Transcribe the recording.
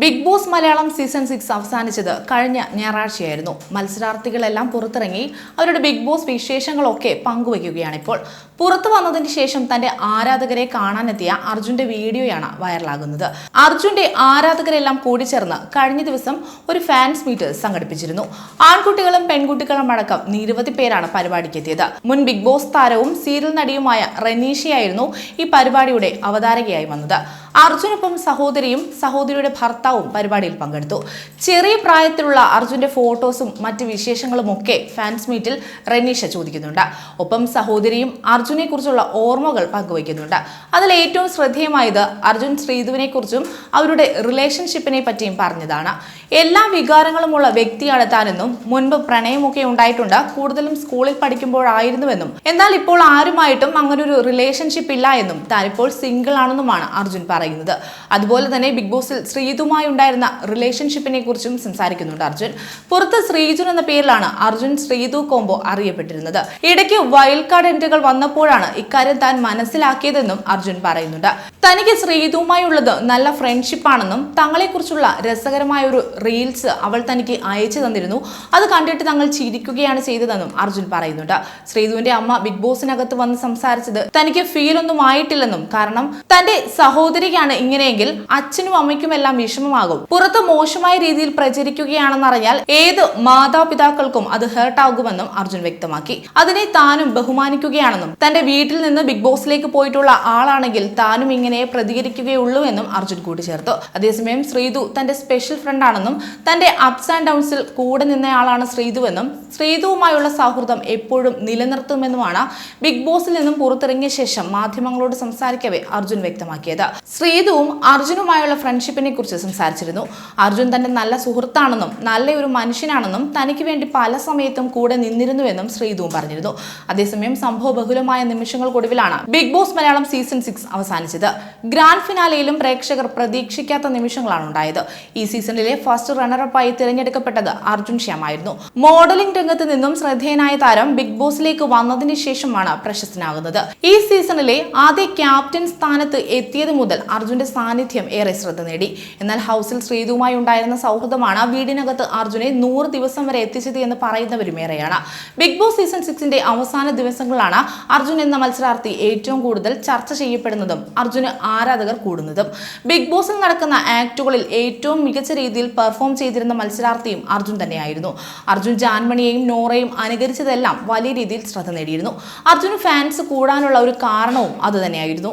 Bigg Boss Malayalam season six അവസാനിച്ചത് കഴിഞ്ഞ ഞായറാഴ്ചയായിരുന്നു. മത്സരാർത്ഥികളെല്ലാം പുറത്തിറങ്ങി അവരുടെ ബിഗ് ബോസ് വിശേഷങ്ങളൊക്കെ പങ്കുവയ്ക്കുകയാണ് ഇപ്പോൾ പുറത്തു വന്നതിന് ശേഷം തന്റെ ആരാധകരെ കാണാനെത്തിയ അർജുന്റെ വീഡിയോയാണ് വൈറലാകുന്നത്. അർജുന്റെ ആരാധകരെല്ലാം കൂടിച്ചേർന്ന് കഴിഞ്ഞ ദിവസം ഒരു ഫാൻസ് മീറ്റ് സംഘടിപ്പിച്ചിരുന്നു. ആൺകുട്ടികളും പെൺകുട്ടികളും അടക്കം നിരവധി പേരാണ് പരിപാടിക്ക് എത്തിയത് മുൻ ബിഗ് ബോസ് താരവും സീരിയൽ നടിയുമായ റനീഷയായിരുന്നു ഈ പരിപാടിയുടെ അവതാരകയായി വന്നത്. അർജുനൊപ്പം സഹോദരിയും സഹോദരിയുടെ ഭർത്താവും പരിപാടിയിൽ പങ്കെടുത്തു. ചെറിയ പ്രായത്തിലുള്ള അർജുന്റെ ഫോട്ടോസും മറ്റ് വിശേഷങ്ങളും ഒക്കെ ഫാൻസ് മീറ്റിൽ റനീഷ ചോദിക്കുന്നുണ്ട്. ഒപ്പം സഹോദരിയും അർജുനെ കുറിച്ചുള്ള ഓർമ്മകൾ പങ്കുവയ്ക്കുന്നുണ്ട്. അതിൽ ഏറ്റവും ശ്രദ്ധേയമായത് അർജുൻ ശ്രീധുവിനെ കുറിച്ചും അവരുടെ റിലേഷൻഷിപ്പിനെ പറ്റിയും പറഞ്ഞതാണ്. എല്ലാ വികാരങ്ങളുമുള്ള വ്യക്തിയാണ് താനെന്നും മുൻപ് പ്രണയമൊക്കെ ഉണ്ടായിട്ടുണ്ട്. കൂടുതലും സ്കൂളിൽ പഠിക്കുമ്പോഴായിരുന്നുവെന്നും എന്നാൽ ഇപ്പോൾ ആരുമായിട്ടും അങ്ങനൊരു റിലേഷൻഷിപ്പ് ഇല്ല എന്നും താനിപ്പോൾ സിംഗിൾ ആണെന്നുമാണ് അർജുൻ പറയുന്നത്. അതുപോലെ തന്നെ ബിഗ് ബോസിൽ ശ്രീതുമായി ഉണ്ടായിരുന്ന റിലേഷൻഷിപ്പിനെ കുറിച്ചും സംസാരിക്കുന്നുണ്ട് അർജുൻ. പുറത്ത് ശ്രീജുൻ എന്ന പേരിലാണ് അർജുൻ ശ്രീതു കോംബോ അറിയപ്പെട്ടിരുന്നത്. ഇടയ്ക്ക് വൈൽഡ് കാർഡ് എൻട്രികൾ വന്നപ്പോഴാണ് ഇക്കാര്യം താൻ മനസ്സിലാക്കിയതെന്നും അർജുൻ പറയുന്നുണ്ട്. തനിക്ക് ശ്രീതുമായി ഉള്ളത് നല്ല ഫ്രണ്ട്ഷിപ്പാണെന്നും തങ്ങളെക്കുറിച്ചുള്ള രസകരമായ ഒരു റീൽസ് അവൾ തനിക്ക് അയച്ചു തന്നിരുന്നു. അത് കണ്ടിട്ട് തങ്ങൾ ചിരിക്കുകയാണ് ചെയ്തതെന്നും അർജുൻ പറയുന്നുണ്ട്. ശ്രീതുവിന്റെ അമ്മ ബിഗ് ബോസിനകത്ത് വന്ന് സംസാരിച്ചത് തനിക്ക് ഫീൽ ഒന്നും ആയിട്ടില്ലെന്നും കാരണം തന്റെ സഹോദരിക്കാണ് ഇങ്ങനെയെങ്കിൽ അച്ഛനും അമ്മയ്ക്കും എല്ലാം വിഷമമാകും. പുറത്ത് മോശമായ രീതിയിൽ പ്രചരിക്കുകയാണെന്നറിഞ്ഞാൽ ഏത് മാതാപിതാക്കൾക്കും അത് ഹേർട്ടാകുമെന്നും അർജുൻ വ്യക്തമാക്കി. അതിനെ താനും ബഹുമാനിക്കുകയാണെന്നും. തന്റെ വീട്ടിൽ നിന്ന് ബിഗ് ബോസിലേക്ക് പോയിട്ടുള്ള ആളാണെങ്കിൽ താനും ഇങ്ങനെ പ്രതികരിക്കുകയുള്ളൂ എന്നും അർജുൻ കൂട്ടിച്ചേർത്തു. അതേസമയം ശ്രീതു തന്റെ സ്പെഷ്യൽ ഫ്രണ്ട് ആണെന്നും തന്റെ അപ്സ് ആൻഡ് ഡൗൺസിൽ കൂടെ നിന്നയാളാണ് ശ്രീതുവെന്നും ശ്രീതുവുമായുള്ള സൗഹൃദം എപ്പോഴും നിലനിർത്തുമെന്നുമാണ് ബിഗ് ബോസിൽ നിന്നും പുറത്തിറങ്ങിയ ശേഷം മാധ്യമങ്ങളോട് സംസാരിക്കവേ അർജുൻ വ്യക്തമാക്കിയത്. ശ്രീതുവും അർജുനുമായുള്ള ഫ്രണ്ട്ഷിപ്പിനെ കുറിച്ച് സംസാരിച്ചിരുന്നു. അർജുൻ തന്റെ നല്ല സുഹൃത്താണെന്നും നല്ലൊരു മനുഷ്യനാണെന്നും തനിക്ക് വേണ്ടി പല സമയത്തും കൂടെ നിന്നിരുന്നുവെന്നും ശ്രീതുവും പറഞ്ഞിരുന്നു. അതേസമയം സംഭവ ബഹുലമായ നിമിഷങ്ങൾക്കൊടുവിലാണ് Bigg Boss Malayalam season six അവസാനിച്ചത്. ഗ്രാൻഡ് ഫിനാലയിലും പ്രേക്ഷകർ പ്രതീക്ഷിക്കാത്ത നിമിഷങ്ങളാണ് ഉണ്ടായത്. ഈ സീസണിലെ ഫസ്റ്റ് റണ്ണറപ്പായി തിരഞ്ഞെടുക്കപ്പെട്ടത് അർജുൻ ശ്യാമായിരുന്നു. മോഡലിംഗ് രംഗത്ത് നിന്നും ശ്രദ്ധേയനായ താരം ബിഗ് ബോസിലേക്ക് വന്നതിന് ശേഷമാണ് പ്രശസ്തനാകുന്നത്. ഈ സീസണിലെ ആദ്യ ക്യാപ്റ്റൻ സ്ഥാനത്ത് എത്തിയത് മുതൽ അർജുന്റെ സാന്നിധ്യം ഏറെ ശ്രദ്ധ നേടി. എന്നാൽ ഹൗസിൽ ശ്രീതുവുമായി ഉണ്ടായിരുന്ന സൗഹൃദമാണ് വീടിനകത്ത് അർജുനെ നൂറ് ദിവസം വരെ എത്തിച്ചത് എന്ന് പറയുന്നവരും ഏറെയാണ്. ബിഗ് ബോസ് സീസൺ സിക്സിന്റെ അവസാന ദിവസങ്ങളാണ് അർജുൻ എന്ന മത്സരാർത്ഥി ഏറ്റവും കൂടുതൽ ചർച്ച ചെയ്യപ്പെടുന്നതും അർജുന് ആരാധകർ കൂടുന്നതും. ബിഗ് ബോസിൽ നടക്കുന്ന ആക്ടുകളിൽ ഏറ്റവും മികച്ച രീതിയിൽ പെർഫോം ചെയ്തിരുന്ന മത്സരാർത്ഥിയും അർജുൻ തന്നെയായിരുന്നു. അർജുൻ ജാൻമണിയെയും നോറയും അനുകരിച്ചതെല്ലാം വലിയ രീതിയിൽ ശ്രദ്ധ നേടിയിരുന്നു. അർജുന് ഫാൻസ് കൂടാനുള്ള ഒരു കാരണവും അതുതന്നെയായിരുന്നു